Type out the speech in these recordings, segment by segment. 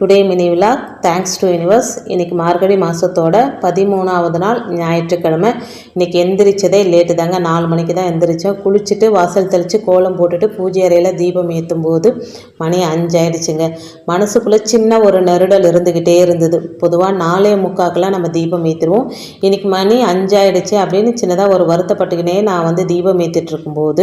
Today mini vlog thanks to universe இன்றைக்கி மார்கழி மாதத்தோட பதிமூணாவது நாள் ஞாயிற்றுக்கிழமை. இன்றைக்கி எந்திரிச்சதே லேட்டு தாங்க. நாலு மணிக்கு தான் எந்திரிச்சோம். குளிச்சுட்டு வாசல் தெளித்து கோலம் போட்டுட்டு பூஜை அறையில் தீபம் ஏற்றும் போது மணி அஞ்சாயிடுச்சுங்க. மனசுக்குள்ளே சின்ன ஒரு நெருடல் இருந்துக்கிட்டே இருந்தது. பொதுவாக நாலே முக்காக்கெல்லாம் நம்ம தீபம் ஏற்றுருவோம் இன்றைக்கி மணி அஞ்சாயிடுச்சு அப்படின்னு சின்னதாக ஒரு வருத்தப்பட்டுக்கினே நான் வந்து தீபம் ஏற்றிட்டு இருக்கும்போது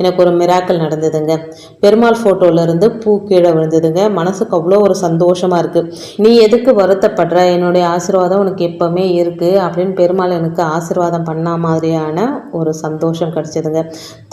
எனக்கு ஒரு மிராக்கள் நடந்ததுங்க. பெருமாள் ஃபோட்டோவிலேருந்து பூ கீழே விழுந்ததுங்க. மனசுக்கு அவ்வளோ ஒரு சந்தோஷம் சந்தோஷமாக இருக்கு. நீ எதுக்கு வருத்தப்படுற? என்னுடைய ஆசீர்வாதம் உனக்கு எப்போவுமே இருக்குது அப்படின்னு பெருமாள் எனக்கு ஆசீர்வாதம் பண்ண மாதிரியான ஒரு சந்தோஷம் கிடச்சிதுங்க.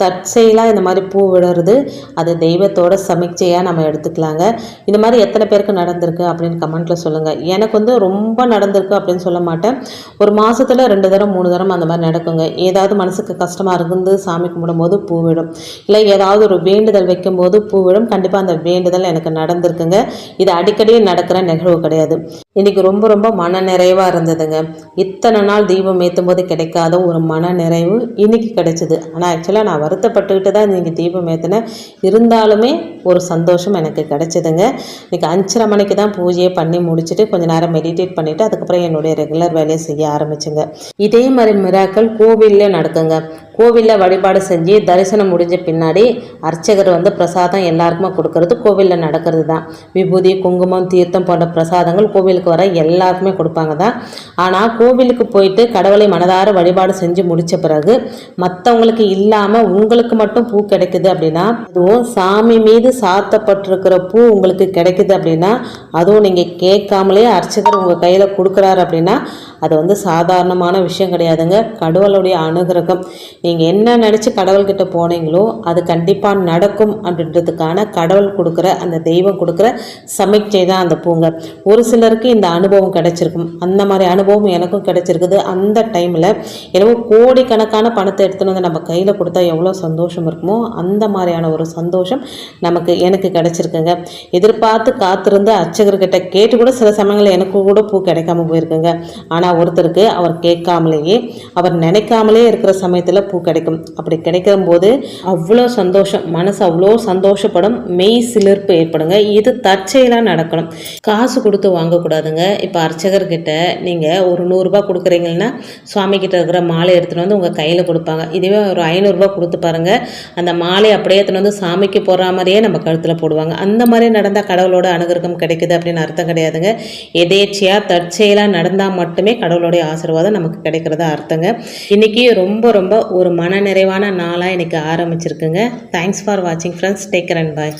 தற்செயலாக இந்த மாதிரி பூ விடுறது அது தெய்வத்தோட சமிக்சையாக நம்ம எடுத்துக்கலாங்க. இந்த மாதிரி எத்தனை பேருக்கு நடந்திருக்கு அப்படின்னு கமெண்ட்டில் சொல்லுங்கள் எனக்கு வந்து ரொம்ப நடந்திருக்கு அப்படின்னு சொல்ல மாட்டேன். ஒரு மாதத்தில் ரெண்டு தரம் மூணு தரம் அந்த மாதிரி நடக்குங்க. ஏதாவது மனசுக்கு கஷ்டமாக இருந்து சாமி கும்பிடும்போது பூ விடும். இல்லை ஏதாவது ஒரு வேண்டுதல் வைக்கும்போது பூ விடும். கண்டிப்பாக அந்த வேண்டுதல் எனக்கு நடந்திருக்குங்க. இது அடிக்கடி நடக்கிற நிகழ்வு கிடையாது. இன்னைக்கு ரொம்ப ரொம்ப மன நிறைவாக இருந்ததுங்க. இத்தனை நாள் தீபம் ஏற்றும் போது கிடைக்காத ஒரு மன நிறைவு இன்னைக்கு கிடைச்சிது. ஆனால் ஆக்சுவலாக நான் வருத்தப்பட்டுக்கிட்டு தான் இன்றைக்கி தீபம் ஏற்றினேன் இருந்தாலுமே ஒரு சந்தோஷம் எனக்கு கிடைச்சதுங்க. இன்றைக்கி அஞ்சரை மணிக்கு தான் பூஜையை பண்ணி முடிச்சுட்டு கொஞ்ச நேரம் மெடிடேட் பண்ணிவிட்டு அதுக்கப்புறம் என்னுடைய ரெகுலர் வேலையை செய்ய ஆரம்பிச்சுங்க. இதே மாதிரி மிராக்கள் கோவில்லே நடக்குங்க. கோவிலில் வழிபாடு செஞ்சு தரிசனம் முடிஞ்ச பின்னாடி அர்ச்சகர் வந்து பிரசாதம் எல்லாருக்குமே கொடுக்கறது கோவிலில் நடக்கிறது தான் விபூதி குங்குமம் தீர்த்தம் போன்ற பிரசாதங்கள் கோவிலுக்கு வர எல்லாருக்குமே கொடுப்பாங்க தான். ஆனால் கோவிலுக்கு போயிட்டு கடவுளை மனதார வழிபாடு செஞ்சு முடித்த பிறகு மற்றவங்களுக்கு இல்லாமல் உங்களுக்கு மட்டும் பூ கிடைக்குது அப்படின்னா அதுவும் சாமி மீது சாத்தப்பட்டிருக்கிற பூ உங்களுக்கு கிடைக்குது அப்படின்னா அதுவும் நீங்கள் கேட்காமலே அர்ச்சகர் உங்கள் கையில் கொடுக்குறாரு அப்படின்னா அது வந்து சாதாரணமான விஷயம் கிடையாதுங்க. கடவுளுடைய அனுகிரகம். நீங்கள் என்ன நினச்சி கடவுள்கிட்ட போனீங்களோ அது கண்டிப்பாக நடக்கும் அப்படின்றதுக்கான கடவுள் கொடுக்குற அந்த தெய்வம் கொடுக்குற சமிக்ஞை தான் அந்த பூங்க. ஒரு சிலருக்கு இந்த அனுபவம் கிடைச்சிருக்கும். அந்த மாதிரி அனுபவம் எனக்கும் கிடைச்சிருக்குது. அந்த டைமில் என்னவோ கோடிக்கணக்கான பணத்தை எடுத்துன்னு வந்து நம்ம கையில் கொடுத்தா எவ்வளோ சந்தோஷம் இருக்குமோ அந்த மாதிரியான ஒரு சந்தோஷம் நமக்கு எனக்கு கிடைச்சிருக்குங்க. எதிர்பார்த்து காத்திருந்து அர்ச்சகர்கிட்ட கேட்டு கூட சில சமயங்களில் எனக்கு கூட பூ கிடைக்காம போயிருக்குங்க. ஆனால் ஒருத்தருக்கு அவர் கேட்காமலேயே அவர் நினைக்காமலே இருக்கிற சமயத்தில் பூ கிடைக்கும். அப்படி கிடைக்கும் போது அவ்வளோ சந்தோஷம் மனசு அவ்வளோ சந்தோஷப்படும் மெய் சிலிர்ப்பு ஏற்படுங்க. இது தற்செயலாக நடக்கணும். காசு கொடுத்து வாங்கக்கூடாதுங்க. இப்போ அர்ச்சகர்கிட்ட நீங்கள் ஒரு நூறுரூபா கொடுக்குறீங்கன்னா சுவாமி கிட்ட இருக்கிற மாலை எடுத்துகிட்டு வந்து உங்கள் கையில் கொடுப்பாங்க. இதுவே ஒரு ஐநூறுரூபா கொடுத்து பாருங்கள் அந்த மாலை அப்படியே எடுத்துகிட்டு வந்து சாமிக்கு போடுற மாதிரியே நம்ம கழுத்தில் போடுவாங்க. அந்த மாதிரி நடந்தால் கடவுளோட அனுகிரகம் கிடைக்குது அப்படின்னு அர்த்தம் கிடையாதுங்க. எதேச்சியாக தற்செயலாக நடந்தால் மட்டுமே கடவுளுடைய ஆசீர்வாதம் நமக்கு கிடைக்கிறதா அர்த்தங்க. இன்றைக்கி ரொம்ப ரொம்ப ஒரு மன நிறைவான நாளாக எனக்கு ஆரம்பிச்சிருக்குங்க தேங்க்ஸ் ஃபார் வாட்சிங் ஃப்ரெண்ட்ஸ் டேக் அண்ட் பாய்